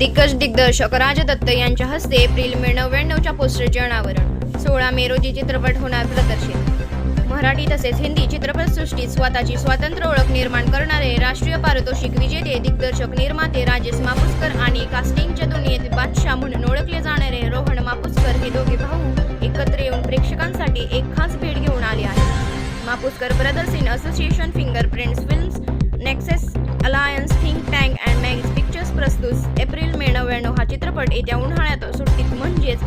दिग्गज दिग्दर्शक राज दत्त यांच्या हस्ते एप्रिल मे नव्याण्णवच्या पोस्टरचे अनावरण. सोळा मे रोजी चित्रपट होणार प्रदर्शित. मराठी तसेच हिंदी चित्रपटसृष्टीत स्वतःची स्वातंत्र्य ओळख निर्माण करणारे राष्ट्रीय पारितोषिक विजेते दिग्दर्शक निर्माते राजेश मापुसकर आणि कास्टिंगच्या दुनियेत बादशाह म्हणून ओळखले जाणारे रोहन मापुसकर हे दोघे भाऊ एकत्र येऊन प्रेक्षकांसाठी एक खास भेट घेऊन आले आहेत. Mapuskar brothers in association fingerprints films nexus alliance think tank and mags pictures प्रस्तुत चित्रपट येत्या उन्हाळ्यात सुट्टीत म्हणजेच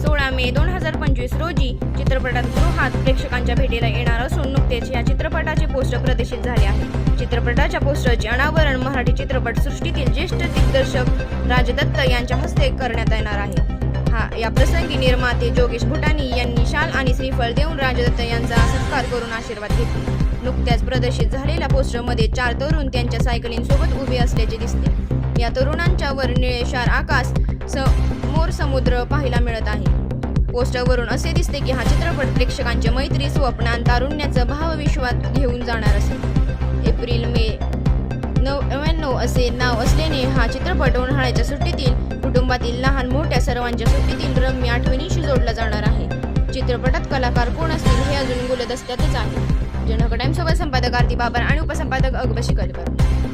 सोळा मे दोन हजार पंचवीस रोजी चित्रपटात प्रेक्षकांच्या भेटीला येणार असून नुकतेच या चित्रपटाचे पोस्टर प्रदर्शित झाले आहे. चित्रपटाच्या पोस्टरचे अनावरण मराठी चित्रपट सृष्टीतील ज्येष्ठ दिग्दर्शक राजदत्त यांच्या हस्ते करण्यात येणार आहे. हा या प्रसंगी निर्माते जोगेश भुटानी यांनी शाल आणि श्रीफळ देऊन राजदत्त यांचा सत्कार करून आशीर्वाद घेतले. नुकत्याच प्रदर्शित झालेल्या पोस्टरमध्ये चार तरुण त्यांच्या सायकलींसोबत उभे असल्याचे दिसते. या तरुणांच्यावर निळेशार आकाश समोर समुद्र पाहायला मिळत आहे. पोस्टरवरून असे दिसते की हा चित्रपट प्रेक्षकांच्या मैत्री स्वप्नान तारुण्याचं भावविश्वात घेऊन जाणार असेल एप्रिल मे नव्याण्णव असे नाव असल्याने हा चित्रपट उन्हाळ्याच्या सुट्टीतील कुटुंबातील लहान मोठ्या सर्वांच्या सुट्टीतील रम्य आठवणीशी जोडला जाणार आहे. चित्रपटात कलाकार कोण असतील हे अजून गुलदस्त्यातच आहे. जनक टाइम्सोबत संपादक आरती बाबर आणि उपसंपादक अगबशी कलकर